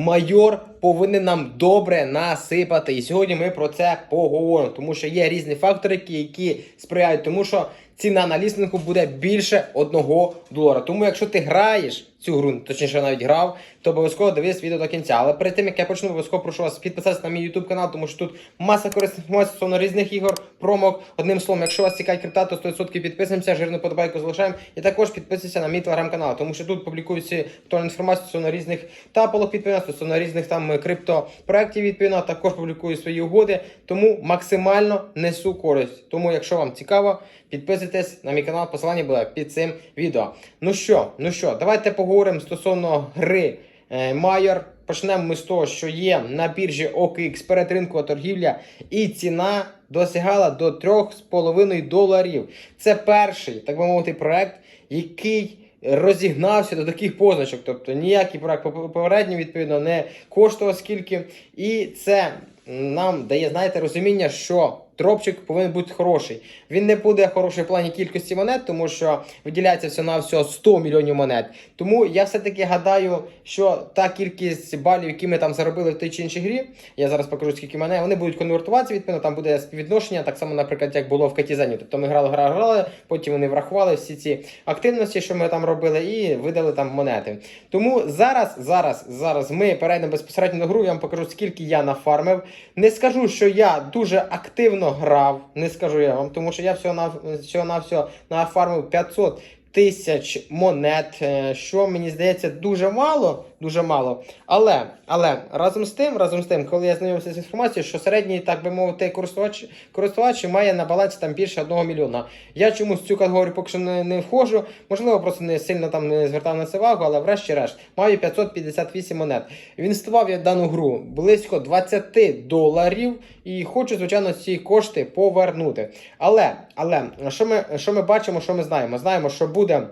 Майор повинен нам добре насипати. І сьогодні ми про це поговоримо, тому що є різні фактори, які, сприяють тому, що ціна на лістингу буде більше 1 долара. Тому якщо ти граєш цю гру, точніше навіть грав, то обов'язково дивись відео до кінця. Але перед тим як я почну, обов'язково прошу вас підписатися на мій YouTube канал, тому що тут маса корисних інформацій стосовно різних ігор, промок. Одним словом, якщо вас цікавить крипта, то 100% підписуємося, жирну подобайку залишаємо. І також підписуйся на мій телеграм-канал, тому що тут публікую всі актуальну інформацію стосовно різних тапалок відповідно, стосовно різних там криптопроєктів відповідно, також публікую свої угоди, тому максимально несу користь. Тому, якщо вам цікаво, підписуйтесь на мій канал, посилання буде під цим відео. Ну що, ну що, давайте поговоримо стосовно гри е, Майор. Почнемо ми з того, що є на біржі OKX передринкова торгівля, і ціна досягала до 3,5 доларів. Це перший, так би мовити, проект, який розігнався до таких позначок. Тобто ніякий проект попередньо, відповідно, не коштував скільки. І це нам дає, знаєте, розуміння, що дропчик повинен бути хороший. Він не буде хороший в плані кількості монет, тому що виділяється все на всього 100 мільйонів монет. Тому я все-таки гадаю, що та кількість балів, які ми там заробили в тій чи іншій грі, я зараз покажу, скільки мене, вони будуть конвертуватися, відповідно, там буде співвідношення, так само, наприклад, як було в Катізені. Тобто ми грали, грали, грали, потім вони врахували всі ці активності, що ми там робили, і видали там монети. Тому зараз, зараз, зараз ми перейдемо безпосередньо на гру, я вам покажу, скільки я нафармив. Не скажу, що я дуже активно грав, не скажу я вам, тому що я всього на всього на всього нафармив 500 тисяч монет, е, що мені здається дуже мало, дуже мало. Але, але разом з тим, разом з тим, коли я знайомився з інформацією, що середній, так би мовити, користувач, користувач має на балансі там більше 1 мільйона. Я чомусь в цю категорію поки що не, не входжу, можливо, просто не сильно там не звертав на це увагу, але врешті-решт маю 558 монет. Інвестував я дану гру близько 20 доларів і хочу, звичайно, ці кошти повернути. Але, але що ми, що ми бачимо, що ми знаємо? Знаємо, що буде.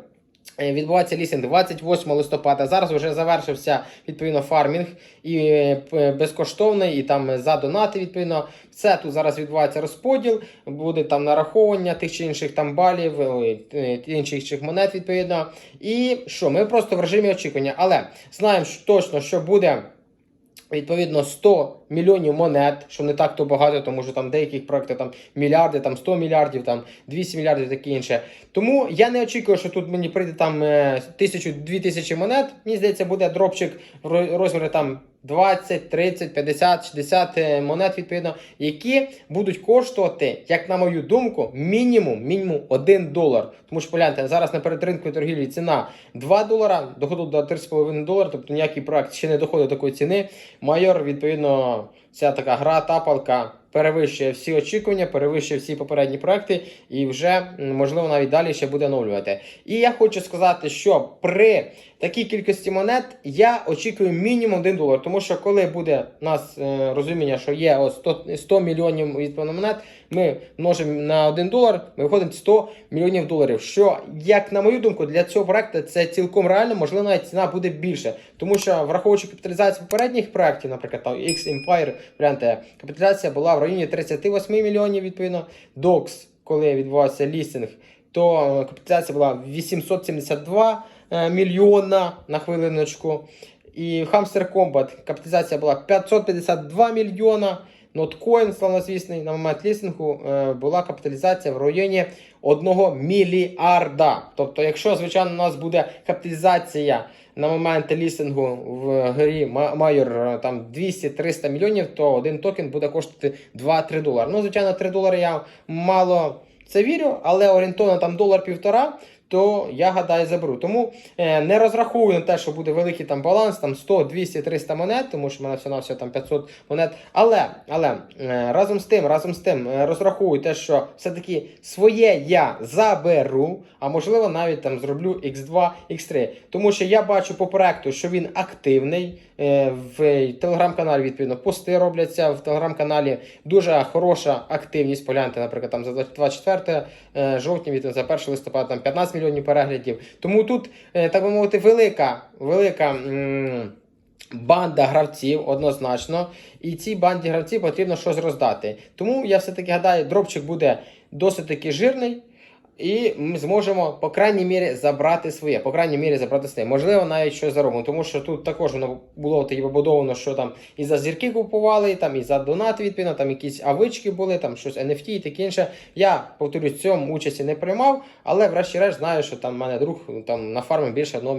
Е, Відбувається лісінг 28 листопада. Зараз вже завершився відповідно фармінг і е, безкоштовний, і там за донати. Відповідно, все тут зараз відбувається розподіл, буде там нараховування тих чи інших там балів, е, інших чи монет. Відповідно, і що ми просто в режимі очікування. Але знаємо точно, що буде. Відповідно, 100 мільйонів монет, що не так то багато, тому що там деяких проєктів там мільярди, там 100 мільярдів, там 200 мільярдів, таке інше. Тому я не очікую, що тут мені прийде там е, тисячу, дві тисячі монет. Мені здається, буде дропчик в ро- розмірі там 20, 30, 50, 60 е, монет, відповідно, які будуть коштувати, як на мою думку, мінімум, мінімум 1 долар. Тому що погляньте, зараз на передринку торгівлі ціна 2 долара, доходу до 3,5 долара, тобто ніякий проект ще не доходить до такої ціни. Майор, відповідно, ця така гра, тапалка перевищує всі очікування, перевищує всі попередні проекти і вже, можливо, навіть далі ще буде оновлювати. І я хочу сказати, що при такій кількості монет я очікую мінімум 1 долар, тому що коли буде у нас е, розуміння, що є ось 100, 100 мільйонів відповідно монет, ми множимо на 1 долар, ми виходимо 100 мільйонів доларів. Що, як на мою думку, для цього проекту це цілком реально, можливо, навіть ціна буде більше. Тому що, враховуючи капіталізацію попередніх проєктів, наприклад, X Empire, гляньте, капіталізація була в районі 38 мільйонів, відповідно, DOX, коли відбувався лістинг, то е, капіталізація була 872 е, мільйона на хвилиночку. І Hamster Combat капіталізація була 552 мільйона. Ноткоін, славнозвісний, на момент лістингу е, була капіталізація в районі 1 мільярда. Тобто, якщо, звичайно, у нас буде капіталізація на момент лістингу в грі Ма- Майор е, там 200-300 мільйонів, то один токен буде коштувати 2-3 долари. Ну, звичайно, 3 долари я мало це вірю, але орієнтовно там долар-півтора. То я гадаю заберу. Тому е, не розраховую на те, що буде великий там баланс, там 100, 200, 300 монет, тому що в мене все на все там 500 монет. Але, але е, разом з тим, разом з тим, е, розраховую те, що все-таки своє я заберу, а можливо навіть там зроблю X2, X3. Тому що я бачу по проекту, що він активний. В телеграм-каналі відповідно пости робляться. В телеграм-каналі дуже хороша активність. Погляньте, наприклад, там за 24 е, жовтня, за 1 листопада там 15 мільйонів переглядів. Тому тут, е, так би мовити, велика, велика. Банда гравців однозначно, і цій банді гравців потрібно щось роздати. Тому я все-таки гадаю, дропчик буде досить таки жирний. І ми зможемо, по крайній мірі, забрати своє. По крайній мірі, забрати своє. Можливо, навіть щось заробимо. Тому що тут також воно було тоді побудовано, що там і за зірки купували, там і за донати відповідно, там якісь авички були, там щось NFT і таке інше. Я повторюсь, в цьому участі не приймав, але врешті-решт знаю, що там в мене друг там на фармі більше одного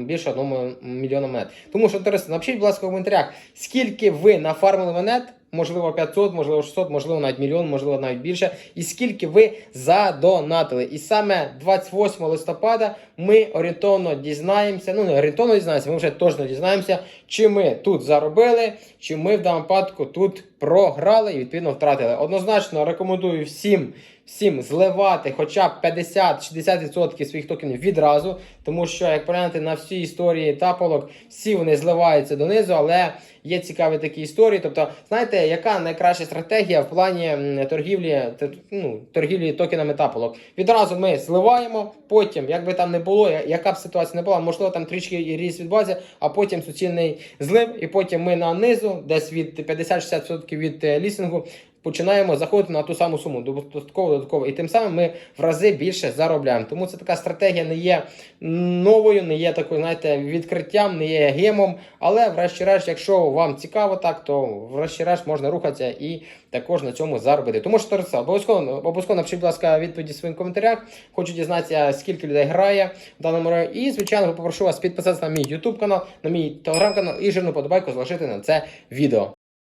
більше одного мільйона монет. Тому що напишіть, будь ласка, в коментарях, скільки ви нафармили монет. Можливо, 500, можливо, 600, можливо, навіть мільйон, можливо, навіть більше. І скільки ви задонатили. І саме 28 листопада ми орієнтовно дізнаємося. Ну, не орієнтовно дізнаємося, ми вже точно дізнаємося, чи ми тут заробили, чи ми в даному випадку тут програли і відповідно втратили. Однозначно рекомендую всім. Всім зливати хоча б 50-60% своїх токенів відразу, тому що як поглянути на всі історії таполок, всі вони зливаються донизу, але є цікаві такі історії. Тобто, знаєте, яка найкраща стратегія в плані торгівлі, ну, торгівлі токенами таполок? Відразу ми зливаємо, потім, як би там не було, яка б ситуація не була, можливо, там трішки і ріст від бази, а потім суцільний злив, і потім ми на низу, десь від 50-60% від е, лісингу. Починаємо заходити на ту саму суму, додатково, додатково, і тим самим ми в рази більше заробляємо. Тому це така стратегія не є новою, не є такою, знаєте, відкриттям, не є гемом. Але, врешті-решт, якщо вам цікаво так, то врешті-решт можна рухатися і також на цьому заробити. Тому що Тариса, обов'язково обов'язково напишіть, будь ласка, відповіді в своїх коментарях. Хочу дізнатися, скільки людей грає в даному районі. І, звичайно, попрошу вас підписатися на мій YouTube канал, на мій телеграм канал і жирну подобайку залишити на це відео.